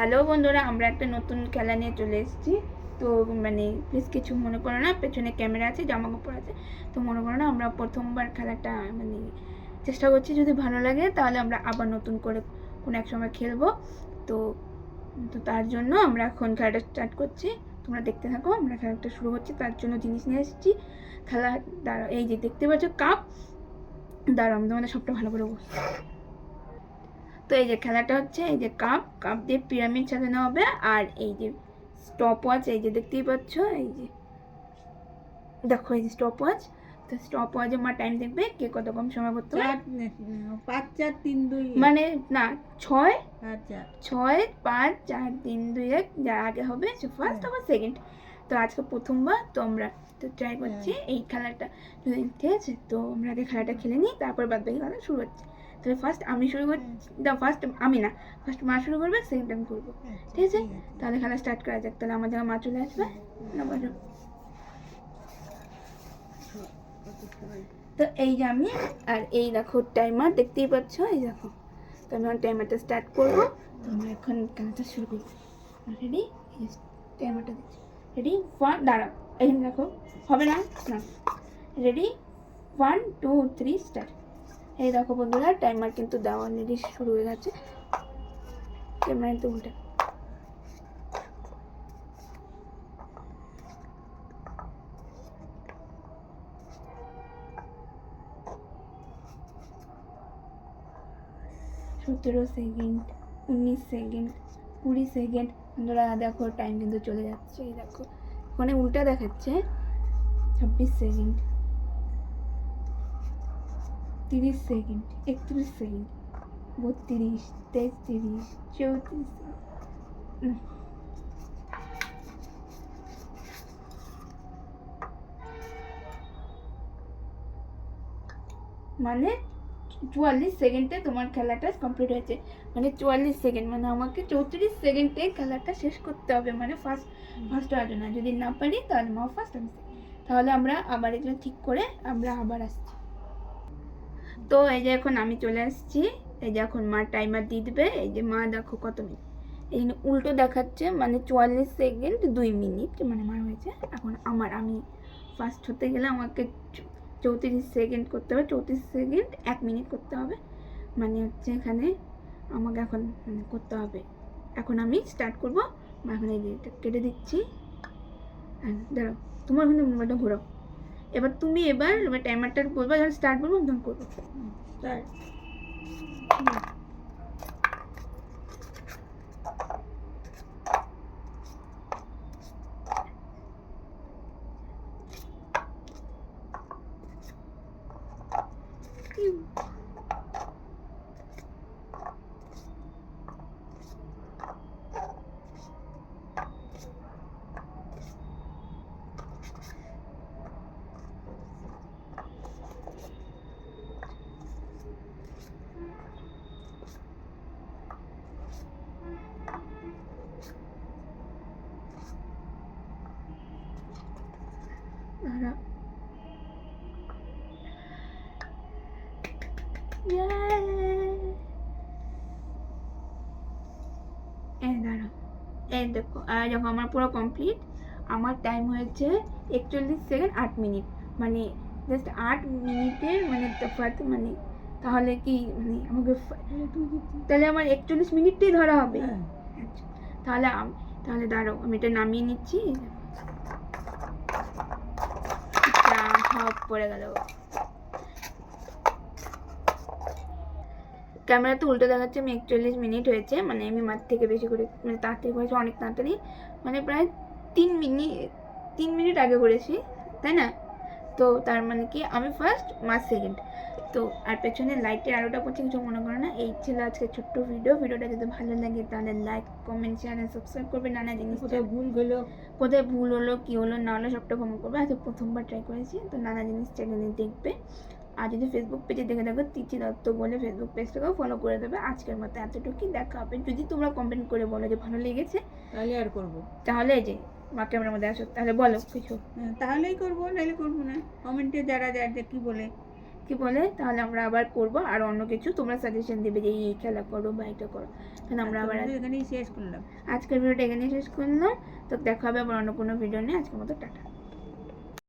Hello বন্ধুরা, আমরা একটা নতুন খেলা নিয়ে চলে এসেছি। তো মানে প্লিজ কিছু মনে করো না, পেছনে ক্যামেরা আছে, জামা কাপড় আছে। তো মনে করো না, আমরা প্রথমবার খেলাটা মানে চেষ্টা করছি। যদি ভালো লাগে, তাহলে আমরা আবার নতুন করে কোনো এক সময় খেলব। তো তো তার জন্য আমরা এখন খেলাটা স্টার্ট করছি। তোমরা দেখতে থাকো, আমরা খেলাটা শুরু করছি। তার জন্য জিনিস নিয়ে এসেছি। খেলা দাঁড়া এই যে দেখতে পাচ্ছ কাপ দাঁড়াও, আমি তোমাদের সবটা ভালো করে বলছি। তো এই যে খেলাটা হচ্ছে এই যে কাপ কাপ দিয়ে পিরামিড সাজানো হবে আর এই যে স্টপ ওয়াচ এই যে দেখতেই পাচ্ছ এই যে দেখো এই যে স্টপ ওয়াচ তো স্টপ ওয়াচে মা টাইম দেখবে কে কত কম সময় করতে পাঁচ চার তিন দুই মানে না ছয় ছয় পাঁচ চার তিন দুই এক যার আগে হবে সে ফার্স্ট। আবার সেকেন্ড তো আজকে প্রথমবার তো আমরা তো ট্রাই করছি হ্যাঁ। এই খেলাটা। ঠিক আছে তো আমরা আগে খেলাটা খেলে নিই তারপর বাদ বাকি খেলা শুরু হচ্ছে। তাহলে ফার্স্ট আমি শুরু করছি দা ফার্স্ট আমি না ফার্স্ট মা শুরু করবে সেকেন্ড আমি করব। ঠিক আছে? তাহলে খেলা স্টার্ট করা যাক তাহলে আমার জায়গায় মা চলে আসবে। না বলো তো এই যে আমি আর এই দেখো টাইমার দেখতেই পাচ্ছ? এই দেখো। তো আমি টাইমারটা স্টার্ট করব। তো আমরা এখন খেলাটা শুরু করব। রেডি টাইমারটা দিচ্ছি। রেডি ওয়ান দাঁড়াও। এখানে দেখো হবে না? না। Ready one two three start এই দেখো বন্ধুরা টাইমার কিন্তু দেওয়া অলরেডি শুরু হয়ে গেছে। ক্যামেরা কিন্তু উল্টে। সতেরো সেকেন্ড উনিশ সেকেন্ড কুড়ি সেকেন্ড বন্ধুরা, দেখো টাইম কিন্তু চলে যাচ্ছে, এই দেখো। ওখানে উল্টা দেখাচ্ছে, ছাব্বিশ সেকেন্ড তিরিশ সেকেন্ড, একত্রিশ সেকেন্ড, বত্রিশ, তেত্রিশ, চৌত্রিশ। মানে চুয়াল্লিশ সেকেন্ডে তোমার খেলাটা কমপ্লিট হয়েছে। মানে চুয়াল্লিশ সেকেন্ড মানে আমাকে চৌত্রিশ সেকেন্ডে খেলাটা শেষ করতে হবে। মানে ফার্স্ট ফার্স্ট হওয়ার জন্য। যদি না পারি, তাহলে মা ফার্স্ট আমি তাহলে আমরা আবার এগুলো ঠিক করে আমরা আবার আসছি। তো এই যে এখন আমি চলে আসছি। এই যে এখন মা টাইমার দিয়ে দেবে। এই যে মা দেখো কত মিনিট এই উল্টো দেখাচ্ছে মানে চুয়াল্লিশ সেকেন্ড দুই মিনিট মানে আমার হয়েছে। এখন আমার, আমি ফার্স্ট হতে গেলে আমাকে চৌত্রিশ সেকেন্ড করতে হবে। চৌত্রিশ সেকেন্ড এক মিনিট করতে হবে। মানে হচ্ছে এখানে আমাকে এখন মানে করতে হবে। এখন আমি স্টার্ট করব। এখন এই কেটে দিচ্ছি। হ্যাঁ দাঁড়াও, তোমার ওখানে মোবাইলটা ঘোরাও। এবার তুমি এবার এবার টাইমারটা বলব যখন স্টার্ট বলব তখন করব। চার দাঁড়া! এই এই দেখো যখন আমার পুরো কমপ্লিট আমার টাইম হয়েছে একচল্লিশ সেকেন্ড আট মিনিট মানে জাস্ট আট মিনিটের মানে তফাৎ মানে তাহলে কি মানে আমাকে তাহলে আমার একচল্লিশ মিনিটটাই ধরা হবে। হ্যাঁ। আচ্ছা তাহলে তাহলে দাঁড়াও আমি এটা নামিয়ে নিচ্ছি। সব পড়ে গেল। ক্যামেরাতে উল্টো দেখাচ্ছে, আমি একচল্লিশ মিনিট হয়েছে মানে আমি মাঠ থেকে বেশি করে মানে তাড়াতাড়ি করেছি অনেক তাড়াতাড়ি মানে প্রায় তিন মিনিট তিন মিনিট আগে করেছি, তাই না? তো তার মানে কি, আমি ফার্স্ট মাস সেকেন্ড তো আর পেছনে লাইটের আলোটা পড়ছে কিছু মনে করো না। এই ছিল আজকে ছোট্ট ভিডিও ভিডিওটা যদি ভালো লাগে তাহলে লাইক কমেন্ট চ্যানেল সাবস্ক্রাইব করবে। নানা জিনিস কোথায় ভুল হলো? কোথায় ভুল হলো কী হলো না হলো সবটা কমেন্ট করবে। আজকে প্রথমবার ট্রাই করেছি তো নানা জিনিস চ্যানেলে দেখবে। আর যদি ফেসবুক পেজে দেখে থাকো তিচি দত্ত বলে ফেসবুক পেজটাকেও ফলো করে দেবে। আজকের মতো এতটুকুই দেখা হবে। যদি তোমরা কমেন্ট করে বলো যে ভালো লেগেছে তাহলে আর করব। তাহলে এই যে মা ক্যামেরার মধ্যে আসো তাহলে বলো কিছু। হ্যাঁ, তাহলেই করব নাহলে করব না। কমেন্টে যারা যার যে কি বলে কি বলে? তাহলে আমরা আবার করব। আর অন্য কিছু তোমরা সাজেশন দেবে যে এই খেলা করো বা এটা করো। তাহলে আমরা আবার এখানেই শেষ করলাম। আজকের ভিডিওটা এখানেই শেষ করলাম। তো দেখা হবে আবার অন্য কোনো ভিডিও নিয়ে। আজকের মতো টাটা।